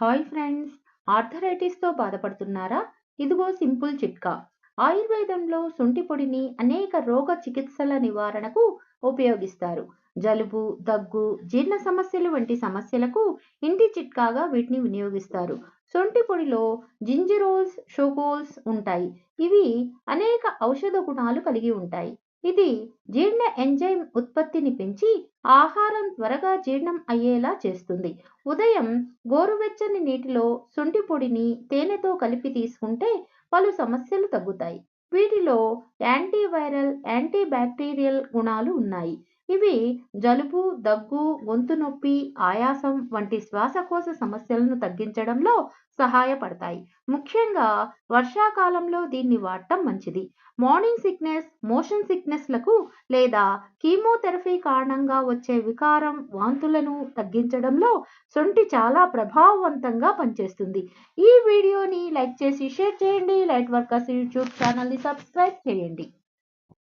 Hi friends ఆర్థరైటిస్తో బాధపడుతున్నారా? ఇదిగో simple చిట్కా. ఆయుర్వేదంలో శొంఠి పొడిని అనేక రోగ చికిత్సల నివారణకు ఉపయోగిస్తారు. జలుబు దగ్గు జీర్ణ సమస్యలు వంటి సమస్యలకు ఇంటి చిట్కాగా వీటిని వినియోగిస్తారు. శొంఠి పొడిలో జింజిరోల్స్ షోకోల్స్ ఉంటాయి. ఇవి అనేక ఔషధ గుణాలు కలిగి ఉంటాయి. ఇది జీర్ణ ఎంజైమ్ ఉత్పత్తిని పెంచి ఆహారం త్వరగా జీర్ణం అయ్యేలా చేస్తుంది. ఉదయం గోరువెచ్చని నీటిలో శొంఠి పొడిని తేనెతో కలిపి తీసుకుంటే పలు సమస్యలు తగ్గుతాయి. వీటిలో యాంటీవైరల్ యాంటీ బ్యాక్టీరియల్ గుణాలు ఉన్నాయి. ఇవి జలుబు దగ్గు గొంతు నొప్పి ఆయాసం వంటి శ్వాసకోశ సమస్యలను తగ్గించడంలో సహాయపడతాయి. ముఖ్యంగా వర్షాకాలంలో దీన్ని వాడటం మంచిది. మార్నింగ్ సిక్నెస్ మోషన్ సిక్నెస్లకు లేదా కీమోథెరపీ కారణంగా వచ్చే వికారం వాంతులను తగ్గించడంలో సొంటి చాలా ప్రభావవంతంగా పనిచేస్తుంది. ఈ వీడియోని లైక్ చేసి షేర్ చేయండి. లైట్ వర్కర్స్ యూట్యూబ్ ఛానల్ని సబ్స్క్రైబ్ చేయండి.